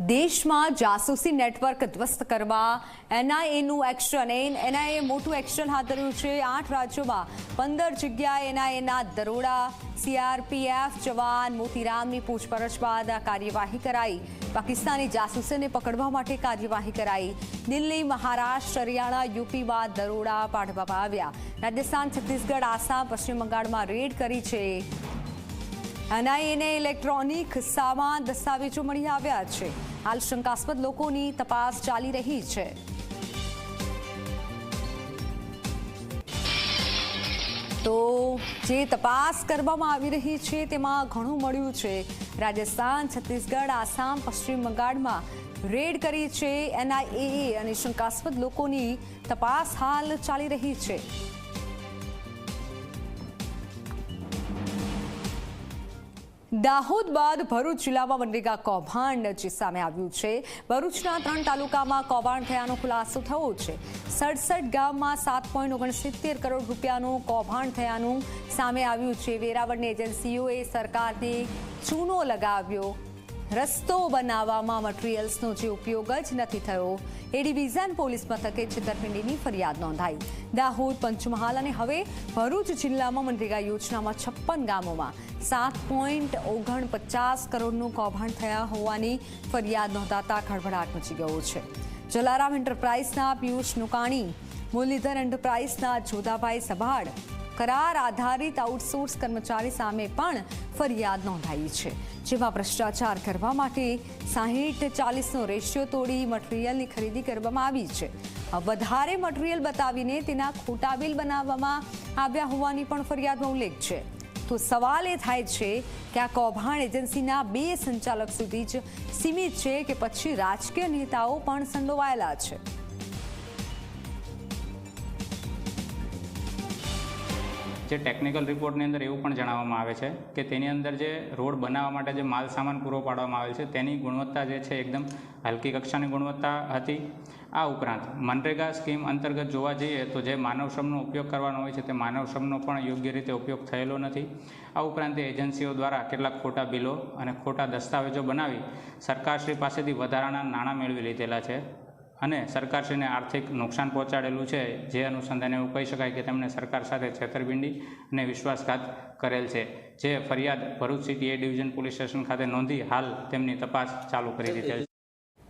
દેશમાં જાસૂસી નેટવર્ક ધ્વસ્ત કરવા એનઆઈએનું એક્શન એનઆઈએ મોટું એક્શન હાથ ધર્યું છે. આઠ રાજ્યોમાં પંદર જગ્યાએ એનઆઈએના દરોડા. સીઆરપીએફ જવાન મોતીરામની પૂછપરછ બાદ આ કાર્યવાહી કરાઈ. પાકિસ્તાની જાસૂસીને પકડવા માટે કાર્યવાહી કરાઈ. દિલ્હી, મહારાષ્ટ્ર, હરિયાણા, યુપીમાં દરોડા પાડવામાં આવ્યા. રાજસ્થાન, છત્તીસગઢ, આસામ, પશ્ચિમ બંગાળમાં રેડ કરી છે. એનઆઈએને ઇલેક્ટ્રોનિક સામાન દસ્તાવેજો મળી આવ્યા છે. હાલ શંકાસ્પદ લોકોની તપાસ ચાલી રહી છે. તો જે તપાસ કરવામાં આવી રહી છે તેમાં ઘણું મળ્યું છે. રાજસ્થાન, છત્તીસગઢ, આસામ, પશ્ચિમ બંગાળમાં રેડ કરી છે એનઆઈએ અને શંકાસ્પદ લોકોની તપાસ હાલ ચાલી રહી છે. દાહોદ બાદ ભરૂચ જિલ્લામાં મનરેગા કૌભાંડ જે સામે આવ્યું છે. ભરૂચના ત્રણ તાલુકામાં કૌભાંડ થયાનો ખુલાસો થયો છે. સડસઠ ગામમાં સાત ઓગણસિત્તેર કરોડ રૂપિયાનું કૌભાંડ થયાનું સામે આવ્યું છે. વેરાવળની એજન્સીઓએ સરકારને ચૂનો લગાવ્યો રસ્તો બનાવવામાં મટીરિયલ્સનો જે ઉપયોગ જ નથી થયો, એ ડિવિઝન પોલીસ મથકે છેતરપિંડીની ફરિયાદ નોંધાઈ. દાહોદ, પંચમહાલ અને હવે ભરૂચ જિલ્લામાં મનરેગા યોજનામાં છપ્પન ગામોમાં સાત પોઈન્ટ ઓગણપચાસ કરોડનું કૌભાંડ થયા હોવાની ફરિયાદ નોંધાતા ખળભળાટ મચી ગયો છે. જલારામ એન્ટરપ્રાઇઝના પિયુષ નુકાણી, મુરલીધર એન્ટરપ્રાઇઝના જોધાભાઈ સભાડ કરાર આધારિત આઉટસોર્સ કર્મચારી સામે પણ ફરિયાદ નોંધાઈ છે. જેમાં ભ્રષ્ટાચાર કરવા માટે સાહીઠ ચાલીસનો રેશિયો તોડી મટીરિયલની ખરીદી કરવામાં આવી છે. વધારે મટીરિયલ બતાવીને તેના ખોટા બિલ બનાવવામાં આવ્યા હોવાની પણ ફરિયાદનો ઉલ્લેખ છે. તો સવાલ એ થાય છે કે આ કૌભાંડ એજન્સીના બે સંચાલક સુધી જ સીમિત છે કે પછી રાજકીય નેતાઓ પણ સંડોવાયેલા છે. જે ટેકનિકલ રિપોર્ટની અંદર એવું પણ જણાવવામાં આવે છે કે તેની અંદર જે રોડ બનાવવા માટે જે માલ સામાન પૂરો પાડવામાં આવેલ છે, તેની ગુણવત્તા જે છે એકદમ હલકી કક્ષાની ગુણવત્તા હતી. આ ઉપરાંત મનરેગા સ્કીમ અંતર્ગત જોવા જઈએ તો જે માનવ શ્રમનો ઉપયોગ કરવાનો હોય છે તે માનવ શ્રમનો પણ યોગ્ય રીતે ઉપયોગ થયેલો નથી. આ ઉપરાંત એજન્સીઓ દ્વારા કેટલાક ખોટા બિલો અને ખોટા દસ્તાવેજો બનાવી સરકારશ્રી પાસેથી વધારાના નાણાં મેળવી લીધેલા છે. અને સરકારશ્રીને આર્થિક નુકસાન પહોંચાડેલું છે, જે અનુસંધાને એવું કહી શકાય કે તેમણે સરકાર સાથે છેતરપિંડી અને વિશ્વાસઘાત કરેલ છે. જે ફરિયાદ Bharuch city A division police station ખાતે નોંધી હાલ તેમની તપાસ ચાલુ કરી દીધેલ છે.